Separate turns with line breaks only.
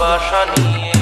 বাসা নিয়ে